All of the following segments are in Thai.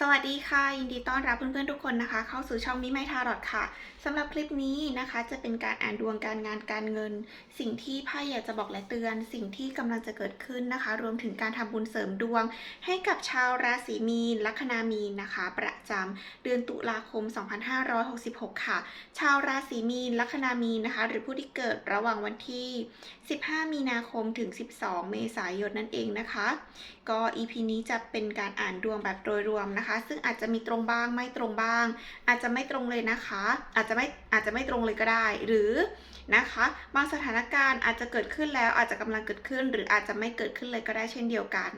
สวัสดีค่ะ ยินดีต้อนรับเพื่อนๆทุกคนนะคะ เข้าสู่ช่องมิไมทารอดค่ะสำหรับคลิปนี้นะคะจะเป็นการอ่านดวงการงานการเงิน สิ่งที่ไพ่อยากจะบอกและเตือน สิ่งที่กำลังจะเกิดขึ้นนะคะ รวมถึงการทำบุญเสริมดวง ให้กับชาวราศีมีน ลัคนามีนนะคะ ประจำเดือนตุลาคม 2566 ค่ะ ชาวราศีมีน ลัคนามีนนะคะ หรือผู้ที่เกิดระหว่างวันที่ 15 มีนาคมถึง 12 เมษายนนั่นเองนะคะ ก็ EP นี้จะเป็นการอ่านดวงแบบโดยรวมนะคะซึ่งอาจจะมีตรงบ้างไม่ตรงบ้าง อาจจะไม่ตรงเลยนะคะ อาจจะไม่อาจจะไม่ตรงเลยก็ได้ หรือนะคะบางสถานการณ์อาจจะเกิดขึ้นแล้วอาจจะกำลังเกิดขึ้น หรืออาจจะไม่เกิดขึ้นเลยก็ได้เช่นเดียวกัน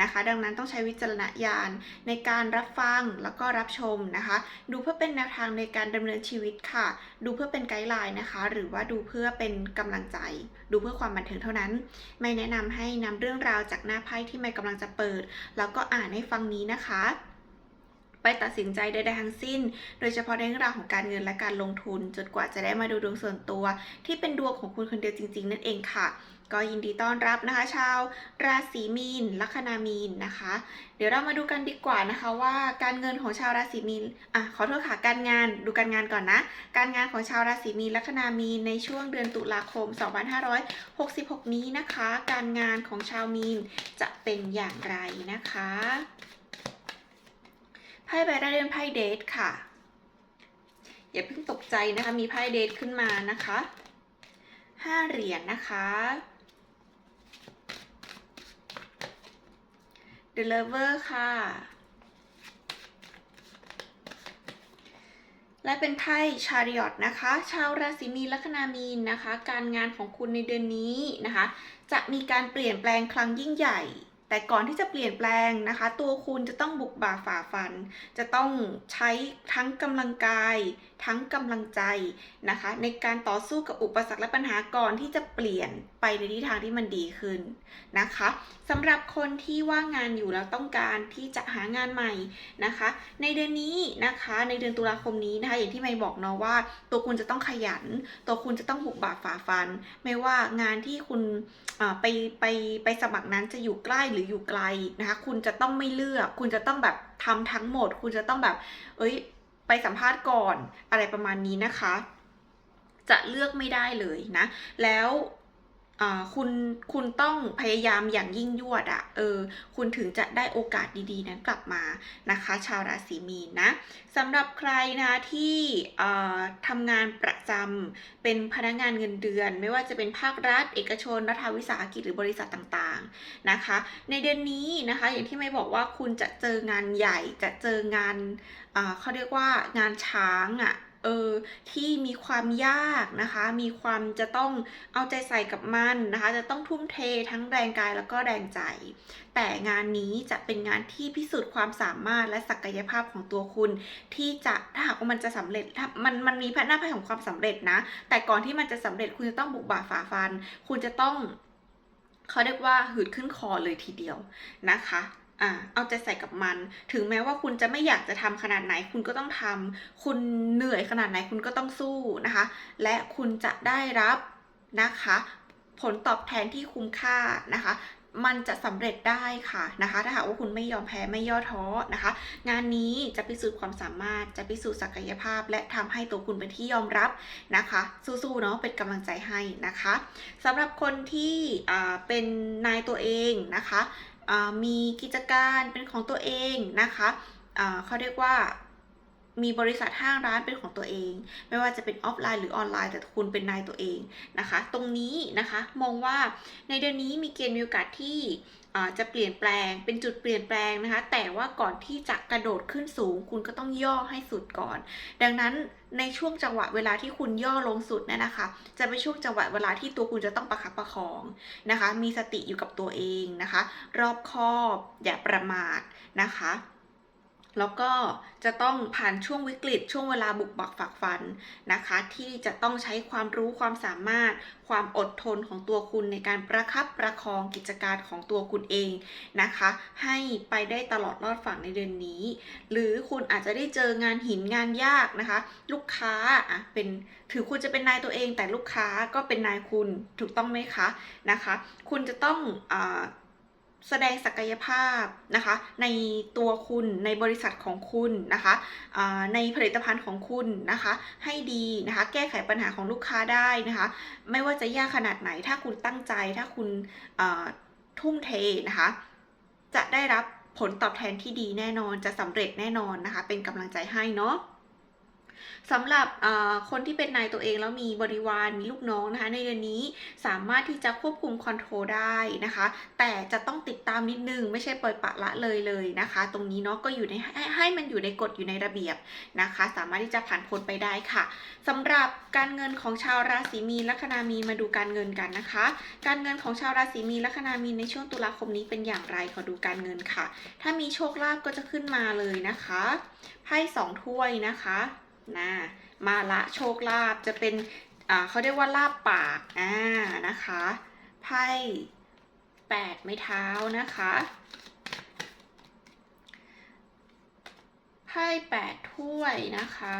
นะคะ ดังนั้นต้องใช้วิจารณญาณในการรับฟังแล้วก็รับชมนะคะ ดูเพื่อเป็นแนวทางในการดำเนินชีวิตค่ะ ดูเพื่อเป็นไกด์ไลน์นะคะ หรือว่าดูเพื่อเป็นกำลังใจ ดูเพื่อความบันเทิงเท่านั้น ไม่แนะนำให้นำเรื่องราวจากหน้าไพ่ที่ไม่กำลังจะเปิด แล้วก็อ่านให้ฟังนี้นะคะ ไปตัดสินใจใดๆทั้งสิ้น โดยเฉพาะในเรื่องราวของการเงินและการลงทุน จนกว่าจะได้มาดูดวงส่วนตัว ที่เป็นดวงของคุณคนเดียวจริง ๆ นั่นเองค่ะก็ยินดีต้อนรับนะคะ ชาว ราศีมีน ลัคนามีนนะคะ เดี๋ยวเรามาดูกันดีกว่านะคะว่าการเงินของชาวราศีมีนอะขอโทษค่ะการงานดูการงานก่อนนะ การงานของชาวราศีมีนลัคนามีนในช่วงเดือนตุลาคม 2566 นี้นะคะ การงานของชาวมีนจะเป็นอย่างไรนะคะ ไพ่ใบแรกเรียนไพ่เดทค่ะ อย่าเพิ่งตกใจนะคะ มีไพ่เดทขึ้นมานะคะห้าเหรียญนะคะ The Lover ค่ะ และเป็นไพ่ Chariot นะคะ ชาวราศีมีนลัคนามีนนะคะ การงานของคุณในเดือนนี้นะคะ จะมีการเปลี่ยนแปลงครั้งยิ่งใหญ่ แต่ก่อนที่จะเปลี่ยนแปลงนะคะ ตัวคุณจะต้องบุกบ่าฝ่าฟัน จะต้องใช้ทั้งกำลังกายทั้งกำลังใจนะคะ ในการต่อสู้กับอุปสรรคและปัญหาก่อนที่จะเปลี่ยนไปในทิศทางที่มันดีขึ้นนะคะสำหรับคนที่ว่างงานอยู่แล้วต้องการที่จะหางานใหม่นะคะ ในเดือนนี้นะคะ ในเดือนตุลาคมนี้นะคะ อย่างที่ไม่บอกเนาะว่า ตัวคุณจะต้องขยัน ตัวคุณจะต้องบุกบ่าฝ่าฟัน ไม่ว่างานที่คุณอ่าไปไปไปสมัครนั้นจะอยู่ใกล้หรืออยู่ไกลนะคะ คุณจะต้องไม่เลือก คุณจะต้องแบบทำทั้งหมด คุณจะต้องแบบ เอ้ย ไปสัมภาษณ์ก่อนอะไรประมาณนี้นะคะ จะเลือกไม่ได้เลยนะ แล้ว คุณคุณต้องพยายามอย่างยิ่งยวดอะเออคุณถึงจะได้โอกาสดีๆ นั้นกลับมานะคะ ชาวราศีมีนนะสำหรับใครนะที่ทำงานประจำเป็นพนักงานเงินเดือน ไม่ว่าจะเป็นภาครัฐ เอกชน รัฐวิสาหกิจหรือบริษัทต่างๆนะคะ ในเดือนนี้นะคะอย่างที่ไม่บอกว่าคุณจะเจองานใหญ่จะเจองานอ่าเขาเรียกว่างานช้างอะ่ะ เออที่มีความยากนะคะ มีความจะต้องเอาใจใส่กับมันนะคะ จะต้องทุ่มเททั้งแรงกายแล้วก็แรงใจ แต่งานนี้จะเป็นงานที่พิสูจน์ความสามารถและศักยภาพของตัวคุณ ที่จะถ้าหากว่ามันจะสำเร็จมันมันมีพหน้าไพ่ของความสำเร็จนะ แต่ก่อนที่มันจะสำเร็จคุณจะต้องบุกบ่าฝ่าฟัน คุณจะต้องเขาเรียกว่าหืดขึ้นคอเลยทีเดียวนะคะ อ่าเอาใจใส่กับมัน ถึงแม้ว่าคุณจะไม่อยากจะทำขนาดไหน คุณก็ต้องทำคุณเหนื่อยขนาดไหนคุณก็ต้องสู้นะคะ และคุณจะได้รับนะคะ ผลตอบแทนที่คุ้มค่านะคะมันจะสำเร็จได้ค่ะนะคะ ถ้าหากว่าคุณไม่ยอมแพ้ไม่ย่อท้อนะคะ งานนี้จะพิสูจน์ความสามารถจะพิสูจน์ศักยภาพ และทำให้ตัวคุณเป็นที่ยอมรับนะคะ สู้ๆเนาะเป็นกำลังใจให้นะคะสำหรับคนที่อ่าเป็นนายตัวเองนะคะ มีกิจการเป็นของตัวเองนะคะเขาเรียกว่ามีบริษัทห้างร้านเป็นของตัวเอง ไม่ว่าจะเป็นออฟไลน์หรือออนไลน์แต่คุณเป็นนายตัวเองนะคะ ตรงนี้นะคะมองว่าในเดือนนี้มีเกณฑ์มีโอกาสที่ จะเปลี่ยนแปลงเป็นจุดเปลี่ยนแปลงนะคะ แต่ว่าก่อนที่จะกระโดดขึ้นสูง คุณก็ต้องย่อให้สุดก่อน ดังนั้นในช่วงจังหวะเวลาที่คุณย่อลงสุดเนี่ยนะคะ จะเป็นช่วงจังหวะเวลาที่ตัวคุณจะต้องประคับประคองนะคะ มีสติอยู่กับตัวเองนะคะ รอบคอบอย่าประมาทนะคะ แล้วก็จะต้องผ่านช่วงวิกฤต ช่วงเวลาบุกบักฝักฟันนะคะ ที่จะต้องใช้ความรู้ความสามารถ ความอดทนของตัวคุณในการประคับประคองกิจการของตัวคุณเองนะคะ ให้ไปได้ตลอดรอดฝั่งในเดือนนี้ หรือคุณอาจจะได้เจองานหินงานยากนะคะ ลูกค้าอะเป็นถือคุณจะเป็นนายตัวเอง แต่ลูกค้าก็เป็นนายคุณถูกต้องไหมคะนะคะ คุณจะต้องอา แสดงศักยภาพนะคะ ในตัวคุณในบริษัทของคุณนะคะในผลิตภัณฑ์ของคุณนะคะ ให้ดีนะคะ แก้ไขปัญหาของลูกค้าได้นะคะ ไม่ว่าจะยากขนาดไหน ถ้าคุณตั้งใจ ถ้าคุณทุ่มเทนะคะ จะได้รับผลตอบแทนที่ดีแน่นอนจะสำเร็จแน่นอนนะคะ เป็นกำลังใจให้เนาะ สำหรับคนที่เป็นนายตัวเองแล้วมีบริวารมีลูกน้องนะคะในเดือนนี้สามารถที่จะควบคุมคอนโทรลได้นะคะ แต่จะต้องติดตามนิดนึง ไม่ใช่ปล่อยปะละเลยเลยนะคะ ตรงนี้เนาะก็อยู่ในให้ให้มันอยู่ในกฎอยู่ในระเบียบนะคะ สามารถที่จะผ่านพ้นไปได้ค่ะสำหรับการเงินของชาวราศีมีนลัคนามีมาดูการเงินกันนะคะ การเงินของชาวราศีมีนลัคนามีในช่วงตุลาคมนี้เป็นอย่างไรขอดูการเงินค่ะ ถ้ามีโชคลาภก็จะขึ้นมาเลยนะคะไพ่สองถ้วยนะคะ นะมาละโชคลาภจะเป็นอ่าเขาเรียกว่าลาบปากอ่านะคะไพ่แปดไม้เท้านะคะไพ่แปดถ้วยนะคะ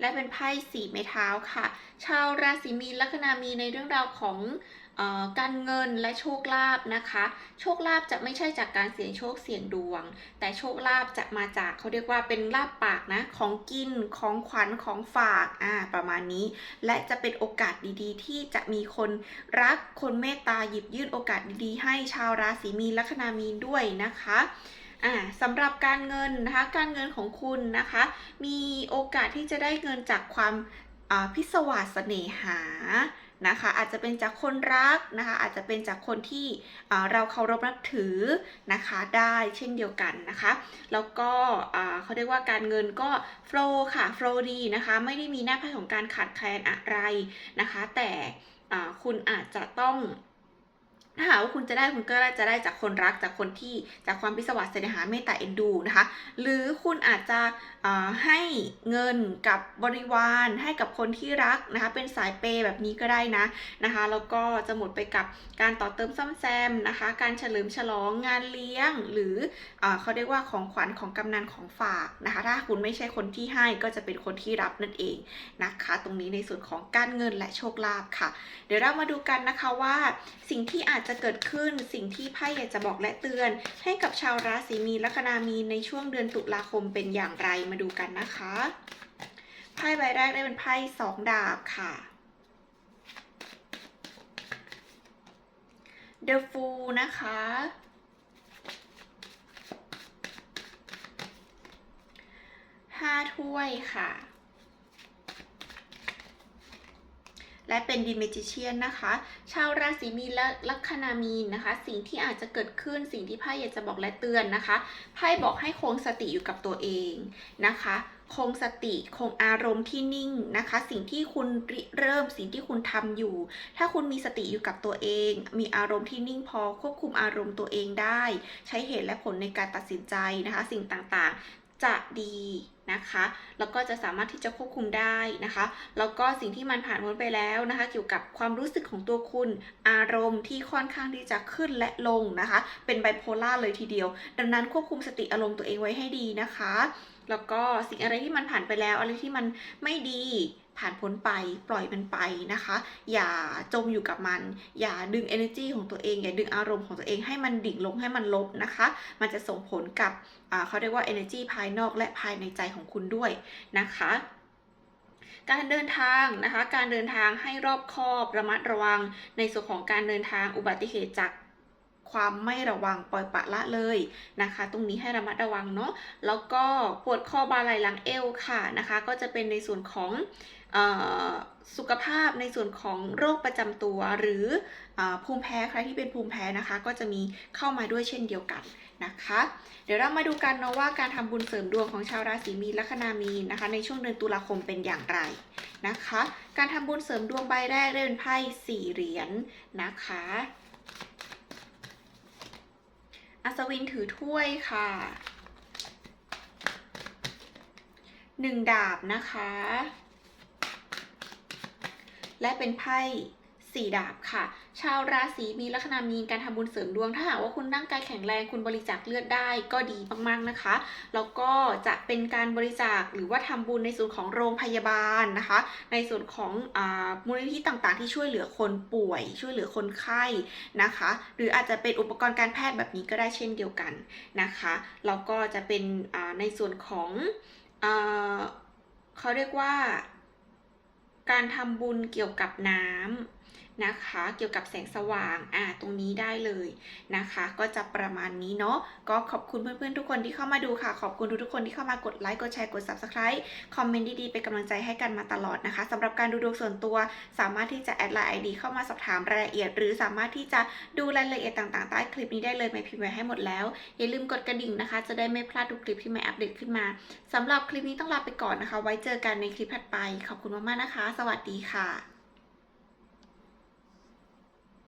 และเป็นไพ่สี่ไม้เท้าค่ะ ชาวราศีมีนลัคนามีในเรื่องราวของ การเงินและโชคลาภนะคะ โชคลาภจะไม่ใช่จากการเสี่ยงโชคเสี่ยงดวง แต่โชคลาภจะมาจากเขาเรียกว่าเป็นลาบปากนะของกินของขวัญของฝากอ่าประมาณนี้ และจะเป็นโอกาสดีๆ ที่จะมีคนรักคนเมตตาหยิบยื่นโอกาสดีๆ ให้ชาวราศีมีนลัคนามีนด้วยนะคะอ่าสำหรับการเงินนะคะการเงินของคุณนะคะ มีโอกาสที่จะได้เงินจากความอ่าพิศวาสเสน่หา นะคะ อาจจะเป็นจากคนรักนะคะ อาจจะเป็นจากคนที่เราเคารพนับถือนะคะได้เช่นเดียวกันนะคะ แล้วก็เขาเรียกว่าการเงินก็โฟลค่ะโฟลดีนะคะไม่ได้มีหน้าไพ่ของการขาดแคลนอะไรนะคะ แต่คุณอาจจะต้อง ถ้าหากว่าคุณจะได้คุณก็จะได้จากคนรักจากคนที่จากความพิศวาสเสน่หาเมตตาเอ็นดูนะคะ หรือคุณอาจจะให้เงินกับบริวารให้กับคนที่รักนะคะ เป็นสายเปย์แบบนี้ก็ได้นะนะคะ แล้วก็จะหมดไปกับการต่อเติมซ่อมแซมนะคะ การเฉลิมฉลองงานเลี้ยง หรืออเขาเรียกว่าของขวัญของกำนันของฝากนะคะ ถ้าคุณไม่ใช่คนที่ให้ก็จะเป็นคนที่รับนั่นเองนะคะ ตรงนี้ในส่วนของการเงินและโชคลาภค่ะ เดี๋ยวเรามาดูกันนะคะว่าสิ่งที่อาจจะเกิดขึ้นสิ่งที่ไพ่อยากจะบอกและเตือน ให้กับชาวราศีมีนลัคนามีนในช่วงเดือนตุลาคมเป็นอย่างไรมาดูกันนะคะไพ่ใบแรกได้เป็นไพ่สองดาบค่ะ The Fool นะคะ ห้าถ้วยค่ะ และเป็นดิเมจิเชียนนะคะ ชาวราศีมีนและลัคนามีนนะคะ สิ่งที่อาจจะเกิดขึ้นสิ่งที่ไพ่อยากจะบอกและเตือนนะคะไพ่บอกให้คงสติอยู่กับตัวเองนะคะคงสติคงอารมณ์ที่นิ่งนะคะ สิ่งที่คุณเริ่มสิ่งที่คุณทำอยู่ ถ้าคุณมีสติอยู่กับตัวเอง มีอารมณ์ที่นิ่งพอควบคุมอารมณ์ตัวเองได้ ใช้เหตุและผลในการตัดสินใจนะคะ สิ่งต่างๆ จะดี นะคะ แล้วก็จะสามารถที่จะควบคุมได้นะคะ แล้วก็สิ่งที่มันผ่านพ้นไปแล้วนะคะ เกี่ยวกับความรู้สึกของตัวคุณ อารมณ์ที่ค่อนข้างที่จะขึ้นและลงนะคะ เป็นไบโพล่าเลยทีเดียว ดังนั้นควบคุมสติอารมณ์ตัวเองไว้ให้ดีนะคะ แล้วก็สิ่งอะไรที่มันผ่านไปแล้ว อะไรที่มันไม่ดี ผ่านพ้นไปปล่อยมันไปนะคะ อย่าจมอยู่กับมัน อย่าดึง energy ของตัวเอง อย่าดึงอารมณ์ของตัวเองให้มันดิ่งลงให้มันลบนะคะ มันจะส่งผลกับเขาเรียกว่า energy ภายนอกและภายในใจของคุณด้วยนะคะการเดินทางนะคะ การเดินทางให้รอบคอบระมัดระวังในส่วนของการเดินทางอุบัติเหตุจาก ความไม่ระวังปล่อยปะละเลยนะคะ ตรงนี้ให้ระมัดระวังเนาะแล้วก็ปวดข้อบาไหล่หลังเอวค่ะนะคะ ก็จะเป็นในส่วนของสุขภาพในส่วนของโรคประจำตัวหรืออภูมิแพ้ใครที่เป็นภูมิแพ้นะคะ ก็จะมีเข้ามาด้วยเช่นเดียวกันนะคะ เดี๋ยวเรามาดูกันเนาะว่าการทำบุญเสริมดวงของชาวราศีมีนลัคนามีนนะคะ ในช่วงเดือนตุลาคมเป็นอย่างไรนะคะ การทำบุญเสริมดวงใบแรกได้เป็นไพ่สี่เหรียญนะคะ อัศวินถือถ้วยค่ะหนึ่งดาบนะคะ และเป็นไพ่สี่ดาบค่ะ ชาวราศีมีนลัคนามีนการทำบุญเสริมดวง ถ้าหากว่าคุณร่างกายแข็งแรงคุณบริจาคเลือดได้ก็ดีมากๆนะคะ แล้วก็จะเป็นการบริจาคหรือว่าทำบุญในส่วนของโรงพยาบาลนะคะ ในส่วนของอามูลนิธิต่างๆ ที่ช่วยเหลือคนป่วย ช่วยเหลือคนไข้นะคะ หรืออาจจะเป็นอุปกรณ์การแพทย์แบบนี้ก็ได้เช่นเดียวกันนะคะแล้วก็จะเป็นอ่าในส่วนของอาเขาเรียกว่าการทำบุญเกี่ยวกับน้ำ นะคะ เกี่ยวกับแสงสว่างอ่าตรงนี้ได้เลยนะคะ ก็จะประมาณนี้เนาะก็ขอบคุณเพื่อนๆทุกคนที่เข้ามาดูค่ะ ขอบคุณทุกๆคนที่เข้ามากดไลค์กดแชร์กด subscribe คอมเมนต์ดีๆเป็นกำลังใจให้กันมาตลอดนะคะสำหรับการดูดวงส่วนตัว สามารถที่จะแอดไลน์ไอดีเข้ามาสอบถามรายละเอียด หรือสามารถที่จะดูรายละเอียดต่างๆใต้คลิปนี้ได้เลยไม่พิมพ์ไว้ให้หมดแล้ว อย่าลืมกดกระดิ่งนะคะ จะได้ไม่พลาดทุกคลิปที่ใหม่อัปเดตขึ้นมาสำหรับคลิปนี้ต้องลาไปก่อนนะคะ ไว้เจอกันในคลิปถัดไป ขอบคุณมากๆนะคะ สวัสดีค่ะ